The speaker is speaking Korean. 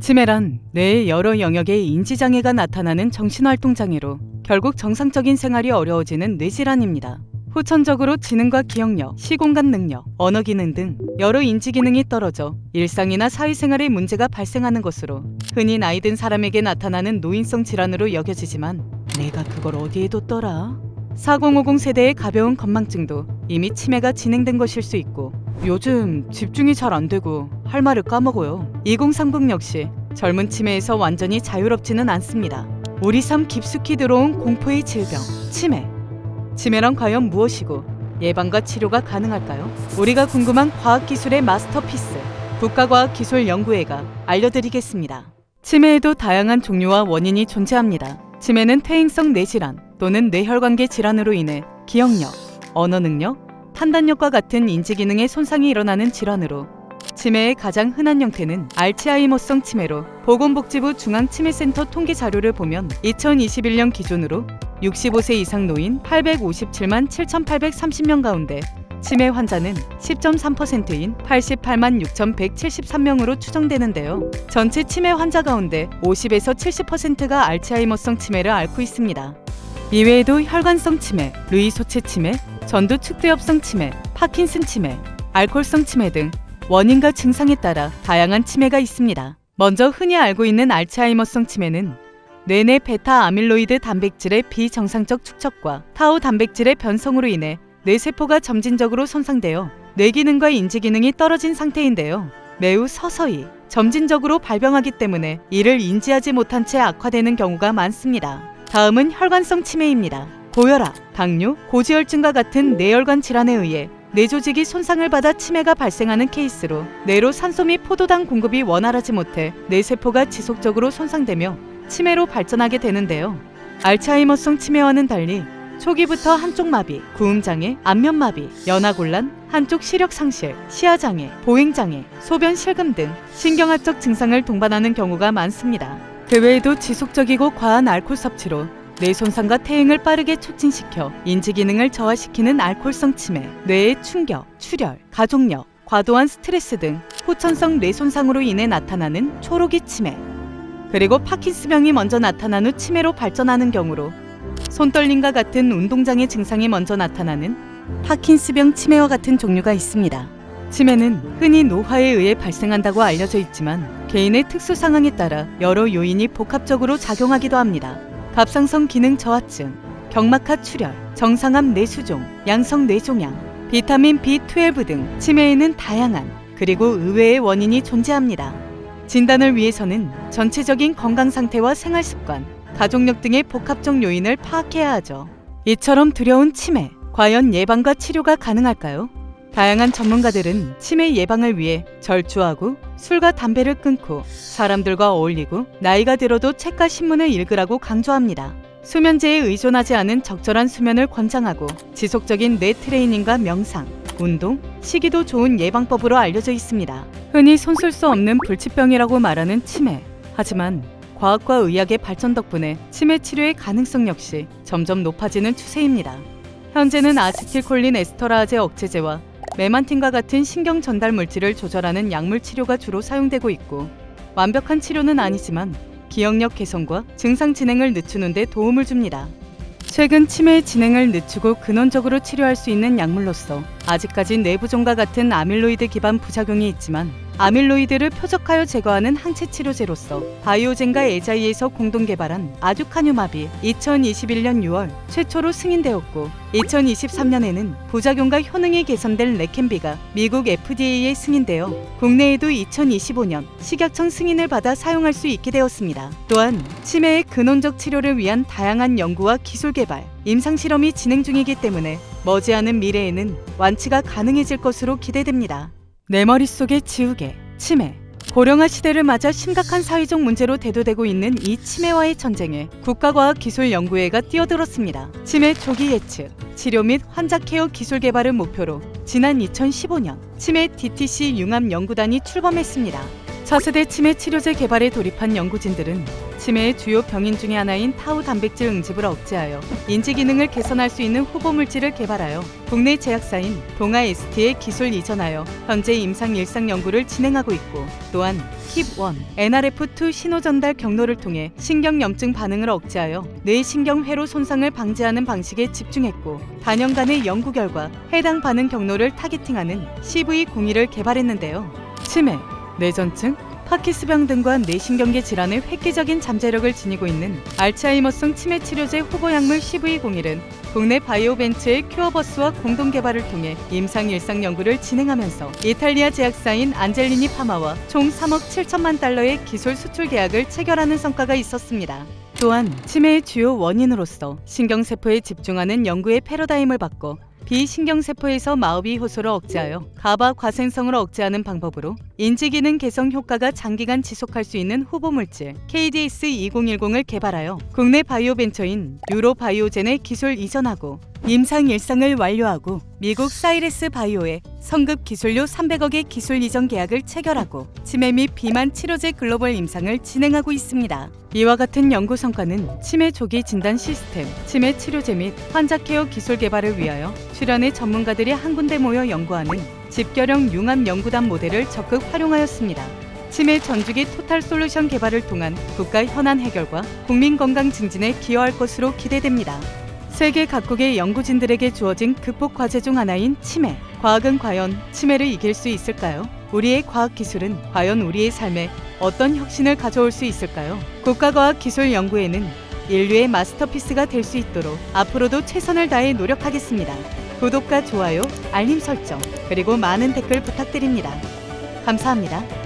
치매란 뇌의 여러 영역에 인지장애가 나타나는 정신활동장애로 결국 정상적인 생활이 어려워지는 뇌질환입니다. 후천적으로 지능과 기억력, 시공간 능력, 언어 기능 등 여러 인지 기능이 떨어져 일상이나 사회생활에 문제가 발생하는 것으로 흔히 나이 든 사람에게 나타나는 노인성 질환으로 여겨지지만 내가 그걸 어디에 뒀더라? 4050 세대의 가벼운 건망증도 이미 치매가 진행된 것일 수 있고 요즘 집중이 잘 안 되고 할 말을 까먹어요. 2030 역시 젊은 치매에서 완전히 자유롭지는 않습니다. 우리 삶 깊숙이 들어온 공포의 질병, 치매. 치매란 과연 무엇이고 예방과 치료가 가능할까요? 우리가 궁금한 과학기술의 마스터피스, 국가과학기술연구회가 알려드리겠습니다. 치매에도 다양한 종류와 원인이 존재합니다. 치매는 퇴행성 뇌질환 또는 뇌혈관계 질환으로 인해 기억력, 언어 능력, 판단력과 같은 인지 기능에 손상이 일어나는 질환으로 치매의 가장 흔한 형태는 알츠하이머성 치매로 보건복지부 중앙치매센터 통계 자료를 보면 2021년 기준으로 65세 이상 노인 857만 7,830명 가운데 치매 환자는 10.3%인 88만 6,173명으로 추정되는데요. 전체 치매 환자 가운데 50에서 70%가 알츠하이머성 치매를 앓고 있습니다. 이외에도 혈관성 치매, 루이소체 치매, 전두 축두엽성 치매, 파킨슨 치매, 알코올성 치매 등 원인과 증상에 따라 다양한 치매가 있습니다. 먼저 흔히 알고 있는 알츠하이머성 치매는 뇌 내 베타 아밀로이드 단백질의 비정상적 축적과 타우 단백질의 변성으로 인해 뇌세포가 점진적으로 손상되어 뇌 기능과 인지 기능이 떨어진 상태인데요. 매우 서서히 점진적으로 발병하기 때문에 이를 인지하지 못한 채 악화되는 경우가 많습니다. 다음은 혈관성 치매입니다. 고혈압, 당뇨, 고지혈증과 같은 뇌혈관 질환에 의해 뇌 조직이 손상을 받아 치매가 발생하는 케이스로 뇌로 산소 및 포도당 공급이 원활하지 못해 뇌세포가 지속적으로 손상되며 치매로 발전하게 되는데요. 알츠하이머성 치매와는 달리 초기부터 한쪽 마비, 구음장애, 안면마비, 연화곤란, 한쪽 시력 상실, 시야장애, 보행장애, 소변 실금 등 신경학적 증상을 동반하는 경우가 많습니다. 그 외에도 지속적이고 과한 알코올 섭취로 뇌 손상과 퇴행을 빠르게 촉진시켜 인지 기능을 저하시키는 알코올성 치매, 뇌의 충격, 출혈, 가족력, 과도한 스트레스 등 후천성 뇌 손상으로 인해 나타나는 초록이 치매. 그리고 파킨스병이 먼저 나타난 후 치매로 발전하는 경우로 손떨림과 같은 운동장애 증상이 먼저 나타나는 파킨스병 치매와 같은 종류가 있습니다. 치매는 흔히 노화에 의해 발생한다고 알려져 있지만 개인의 특수 상황에 따라 여러 요인이 복합적으로 작용하기도 합니다. 갑상선 기능 저하증, 경막하 출혈, 정상암 뇌수종, 양성 뇌종양, 비타민 B12 등 치매에는 다양한 그리고 의외의 원인이 존재합니다. 진단을 위해서는 전체적인 건강 상태와 생활 습관, 가족력 등의 복합적 요인을 파악해야 하죠. 이처럼 두려운 치매, 과연 예방과 치료가 가능할까요? 다양한 전문가들은 치매 예방을 위해 절주하고 술과 담배를 끊고 사람들과 어울리고 나이가 들어도 책과 신문을 읽으라고 강조합니다. 수면제에 의존하지 않은 적절한 수면을 권장하고 지속적인 뇌 트레이닝과 명상, 운동, 식이도 좋은 예방법으로 알려져 있습니다. 흔히 손쓸 수 없는 불치병이라고 말하는 치매. 하지만 과학과 의학의 발전 덕분에 치매 치료의 가능성 역시 점점 높아지는 추세입니다. 현재는 아세틸콜린 에스터라제 억제제와 메만틴과 같은 신경 전달 물질을 조절하는 약물 치료가 주로 사용되고 있고 완벽한 치료는 아니지만 기억력 개선과 증상 진행을 늦추는 데 도움을 줍니다. 최근 치매의 진행을 늦추고 근원적으로 치료할 수 있는 약물로서 아직까지 내부종과 같은 아밀로이드 기반 부작용이 있지만 아밀로이드를 표적하여 제거하는 항체 치료제로서 바이오젠과 에자이에서 공동 개발한 아듀카뉴마비 2021년 6월 최초로 승인되었고 2023년에는 부작용과 효능이 개선된 레켄비가 미국 FDA에 승인되어 국내에도 2025년 식약청 승인을 받아 사용할 수 있게 되었습니다. 또한 치매의 근원적 치료를 위한 다양한 연구와 기술 개발, 임상 실험이 진행 중이기 때문에 머지않은 미래에는 완치가 가능해질 것으로 기대됩니다. 내 머릿속에 지우개, 치매. 고령화 시대를 맞아 심각한 사회적 문제로 대두되고 있는 이 치매와의 전쟁에 국가과학기술연구회가 뛰어들었습니다. 치매 초기 예측, 치료 및 환자 케어 기술 개발을 목표로 지난 2015년 치매 DTC 융합 연구단이 출범했습니다. 차세대 치매 치료제 개발에 돌입한 연구진들은 치매의 주요 병인 중의 하나인 타우 단백질 응집을 억제하여 인지 기능을 개선할 수 있는 후보 물질을 개발하여 국내 제약사인 동아 ST에 기술 이전하여 현재 임상 일상 연구를 진행하고 있고 또한 힙1 NRF2 신호 전달 경로를 통해 신경 염증 반응을 억제하여 뇌 신경 회로 손상을 방지하는 방식에 집중했고 단연간의 연구 결과 해당 반응 경로를 타겟팅하는 CV02를 개발했는데요. 치매, 뇌전증, 파키스병 등과 뇌신경계 질환의 획기적인 잠재력을 지니고 있는 알츠하이머성 치매 치료제 후보 약물 CV01은 국내 바이오 벤처의 큐어버스와 공동 개발을 통해 임상 일상 연구를 진행하면서 이탈리아 제약사인 안젤리니 파마와 총 3억 7천만 달러의 기술 수출 계약을 체결하는 성과가 있었습니다. 또한 치매의 주요 원인으로서 신경세포에 집중하는 연구의 패러다임을 바꿔 비신경세포에서 마우비 효소를 억제하여 가바 과생성을 억제하는 방법으로 인지기능 개선 효과가 장기간 지속할 수 있는 후보 물질 KDS 2010을 개발하여 국내 바이오 벤처인 유로바이오젠에 기술 이전하고 임상 일상을 완료하고 미국 사이레스 바이오에 성급 기술료 300억의 기술 이전 계약을 체결하고 치매 및 비만 치료제 글로벌 임상을 진행하고 있습니다. 이와 같은 연구 성과는 치매 조기 진단 시스템, 치매 치료제 및 환자 케어 기술 개발을 위하여 출연의 전문가들이 한 군데 모여 연구하는 집결형 융합 연구단 모델을 적극 활용하였습니다. 치매 전주기 토탈 솔루션 개발을 통한 국가 현안 해결과 국민 건강 증진에 기여할 것으로 기대됩니다. 세계 각국의 연구진들에게 주어진 극복 과제 중 하나인 치매. 과학은 과연 치매를 이길 수 있을까요? 우리의 과학 기술은 과연 우리의 삶에 어떤 혁신을 가져올 수 있을까요? 국가과학기술연구에는 인류의 마스터피스가 될 수 있도록 앞으로도 최선을 다해 노력하겠습니다. 구독과 좋아요, 알림 설정, 그리고 많은 댓글 부탁드립니다. 감사합니다.